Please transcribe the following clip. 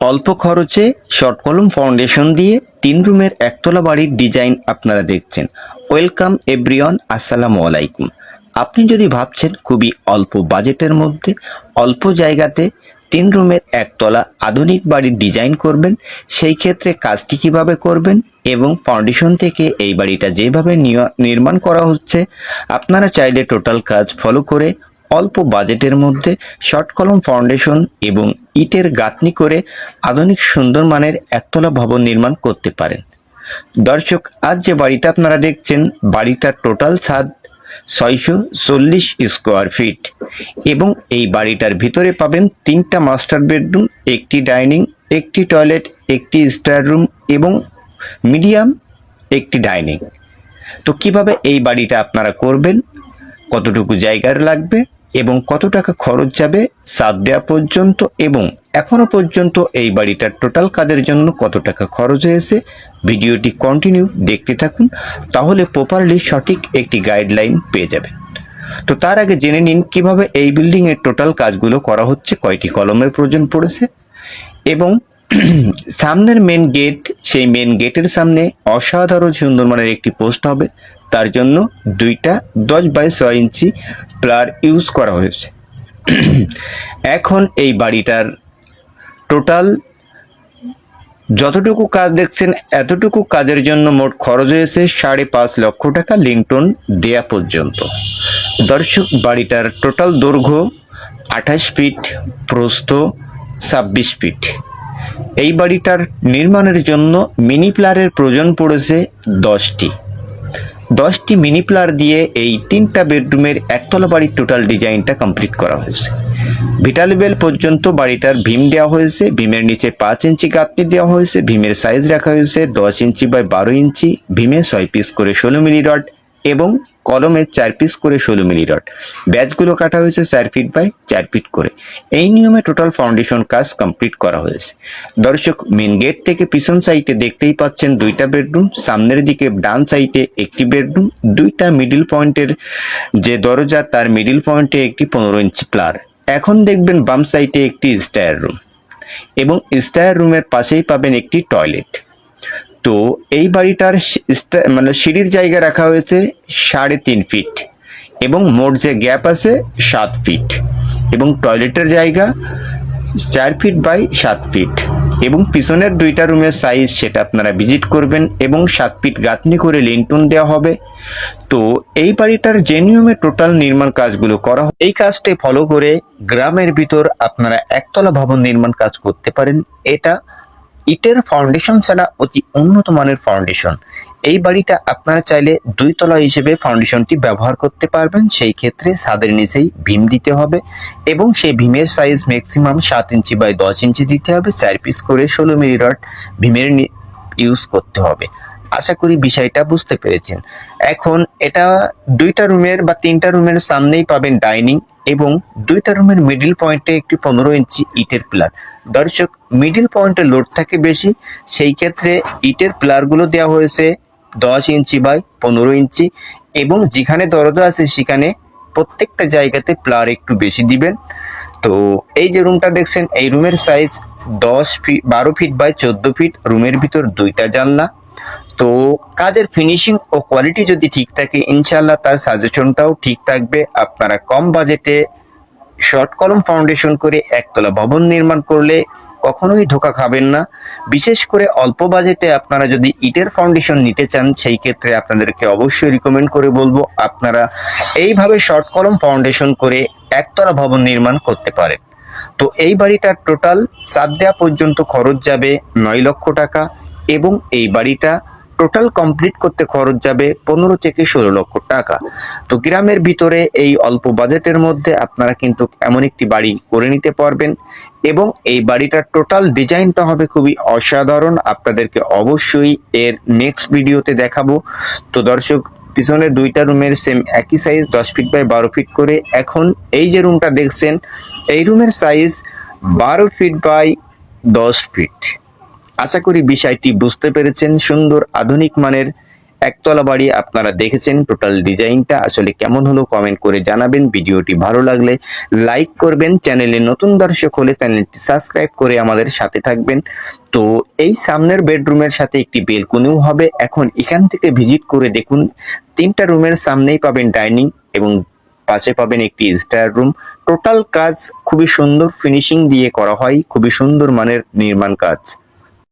অল্প খরচে শর্ট কলম ফাউন্ডেশন দিয়ে তিন রুমের একতলা বাড়ির ডিজাইন আপনারা দেখছেন। ওয়েলকাম এভরিওয়ান আসসালামু আলাইকুম। আপনি যদি ভাবছেন খুবই অল্প বাজেটের মধ্যে অল্প জায়গাতে তিন রুমের একতলা আধুনিক বাড়ির ডিজাইন করবেন, সেই ক্ষেত্রে কাজটি কীভাবে করবেন এবং ফাউন্ডেশন থেকে এই বাড়িটা যেভাবে নির্মাণ করা হচ্ছে, আপনারা চাইলে টোটাল কাজ ফলো করে অল্প বাজেটের মধ্যে শর্ট কলম ফাউন্ডেশন এবং ইটের গাঁথনি করে আধুনিক সুন্দর মানের একতলা ভবন নির্মাণ করতে পারেন। দর্শক, আজ যে বাড়িটা আপনারা দেখছেন, বাড়িটার টোটাল ছাদ ছয়শো চল্লিশ স্কোয়ার ফিট এবং এই বাড়িটার ভিতরে পাবেন তিনটা মাস্টার বেডরুম, একটি ডাইনিং, একটি টয়লেট, একটি স্টার রুম এবং মিডিয়াম একটি ডাইনিং। তো কীভাবে এই বাড়িটা আপনারা করবেন? কতটুকু জায়গার লাগবে? এবং কত টাকা খরচ যাবে সাত দেওয়া পর্যন্ত এবং এখনও পর্যন্ত এই বাড়িটার টোটাল কাজের জন্য কত টাকা খরচ হয়েছে? ভিডিওটি কন্টিনিউ দেখতে থাকুন, তাহলে প্রপারলি সঠিক একটি গাইডলাইন পেয়ে যাবেন। তো তার আগে জেনে নিন কীভাবে এই বিল্ডিং এর টোটাল কাজগুলো করা হচ্ছে, কয়টি কলমের প্রয়োজন পড়েছে এবং সামনের মেন গেট সেই মেন গেটের সামনে অসাধারণ সুন্দর মানের একটি পোস্ট হবে। তার জন্য দুইটা দশ বাই ছয় ইঞ্চি প্লার ইউজ করা হয়েছে। এখন এই বাড়িটার টোটাল যতটুকু কাজ দেখছেন, এতটুকু কাজের জন্য মোট খরচ হয়েছে সাড়ে পাঁচ লক্ষ টাকা লিংটন দেয়া পর্যন্ত। দর্শক, বাড়িটার টোটাল দৈর্ঘ্য আঠাশ ফিট প্রস্থ ছাব্বিশ ফিট এই বাড়িটার নির্মাণের জন্য মিনি প্লারের প্রয়োজন পড়েছে দশটি। দশটি মিনি প্লার দিয়ে এই তিনটা বেডরুমের একতলা বাড়ির টোটাল ডিজাইনটা কমপ্লিট করা হয়েছে। ভিটাল বেল পর্যন্ত বাড়িটার ভীম দেওয়া হয়েছে, ভীমের নিচে পাঁচ ইঞ্চি গাঁথনি দেওয়া হয়েছে, ভীমের সাইজ রাখা হয়েছে দশ ইঞ্চি বাই বারো ইঞ্চি, ভীমে ছয় পিস করে ষোলো মিলি রড এবং কলমে চার পিস করে ষোলো মিলি রড ব্যাচগুলো কাটা হয়েছে চার ফিট বাই চার ফিট করে। এই নিয়মে টোটাল ফাউন্ডেশন কাজ কমপ্লিট করা হয়েছে। দর্শক মেন গেট থেকে পিছন সাইডে দেখতেই পাচ্ছেন দুইটা বেডরুম সামনের দিকে ডান সাইডে একটি বেডরুম দুইটা মিডিল পয়েন্টের যে দরজা, তার মিডিল পয়েন্টে একটি পনেরো ইঞ্চি প্লার এখন দেখবেন বাম সাইডে একটি স্টায়ার রুম এবং স্টায়ার রুমের পাশেই পাবেন একটি টয়লেট তো এই বাড়িটার মানে সিঁড়ির জায়গা রাখা হয়েছে সাড়ে তিন ফিট এবং মোট যে গ্যাপ আছে সাত ফিট এবং টয়লেটের জায়গা চার ফিট বাই সাত ফিট এবং পিছনের দুইটা রুমের সাইজ সেটা আপনারা ভিজিট করবেন এবং সাত ফিট গাঁথনি করে লিন্টন দেওয়া হবে। তো এই বাড়িটার যে নিয়মে টোটাল নির্মাণ কাজগুলো করা হয় এই কাজটি ফলো করে গ্রামের ভিতর আপনারা একতলা ভবন নির্মাণ কাজ করতে পারেন। এটা ইটের ফাউন্ডেশন ছাড়া অতি উন্নত মানের ফাউন্ডেশন এই বাড়িটা আপনারা চাইলে দুই তলা হিসেবে ফাউন্ডেশনটি ব্যবহার করতে পারবেন। সেই ক্ষেত্রে ছাদের নিচেই ভীম দিতে হবে এবং সেই ভীমের সাইজ ম্যাক্সিমাম সাত ইঞ্চি বাই দশ ইঞ্চি দিতে হবে। চার পিস করে ষোলো মিলি রড ভীমের ইউজ করতে হবে। আশা করি বিষয়টা বুঝতে পেরেছেন। এখন এটা দুইটা রুমের বা তিনটা রুমের সামনেই পাবেন ডাইনিং এবং দুইটা রুমের মিডিল পয়েন্টে একটি পনেরো ইঞ্চি ইটের প্লার। দর্শক মিডিল পয়েন্টে লোড থাকে বেশি, সেই ক্ষেত্রে ইটের প্লারগুলো দেওয়া হয়েছে দশ ইঞ্চি বাই পনেরো ইঞ্চি এবং যেখানে দরজা আছে সেখানে প্রত্যেকটা জায়গাতে প্লার একটু বেশি দিবেন। তো এই যে রুমটা দেখছেন, এই রুমের সাইজ দশ ফিট বারো ফিট বাই চোদ্দ ফিট রুমের ভিতর দুইটা জানলা। তো কাজের ফিনিশিং ও কোয়ালিটি যদি ঠিক থাকে ইনশাল্লাহ তার সাজেশনটাও ঠিক থাকবে। আপনারা কম বাজেটে শর্ট কলম ফাউন্ডেশন করে একতলা ভবন নির্মাণ করলে কখনোই ধোকা খাবেন না। বিশেষ করে অল্প বাজেটে আপনারা যদি ইটের ফাউন্ডেশন নিতে চান, সেই ক্ষেত্রে আপনাদেরকে অবশ্যই রিকমেন্ড করে বলব, আপনারা এইভাবে শর্ট কলম ফাউন্ডেশন করে একতলা ভবন নির্মাণ করতে পারেন। তো এই বাড়িটার টোটাল সাত দেওয়া পর্যন্ত খরচ যাবে নয় লক্ষ টাকা এবং এই বাড়িটা টোটাল কমপ্লিট করতে খরচ যাবে পনেরো থেকে ষোলো লক্ষ টাকা। তো গ্রামের ভিতরে এই অল্প বাজেটের মধ্যে আপনারা কিন্তু এমন একটি বাড়ি করে নিতে পারবেন এবং এই বাড়িটার টোটাল ডিজাইনটা হবে খুবই অসাধারণ। আপনাদেরকে অবশ্যই এর নেক্সট ভিডিওতে দেখাবো। তো দর্শক, পিছনে দুইটা রুমের সেম একই সাইজ দশ ফিট বাই বারো ফিট করে। এখন এই যে রুমটা দেখছেন, এই রুমের সাইজ বারো ফিট বাই দশ ফিট আশা করি বিষয়টি বুঝতে পেরেছেন। সুন্দর, আধুনিক মানের একতলা বাড়ি আপনারা দেখেছেন। টোটাল ডিজাইনটা আসলে কেমন হলো কমেন্ট করে জানাবেন। ভিডিওটি ভালো লাগলে লাইক করবেন। চ্যানেলে নতুন দর্শক হলে চ্যানেলটি সাবস্ক্রাইব করে আমাদের সাথে থাকবেন। তো এই সামনের বেডরুমের সাথে একটি বেলকনিও হবে। এখন এখান থেকে ভিজিট করে দেখুন। তিনটা রুমের সামনেই পাবেন ডাইনিং এবং পাশে পাবেন একটি স্টার রুম টোটাল কাজ খুবই সুন্দর। ফিনিশিং দিয়ে করা হয়। খুবই সুন্দর মানের নির্মাণ কাজ।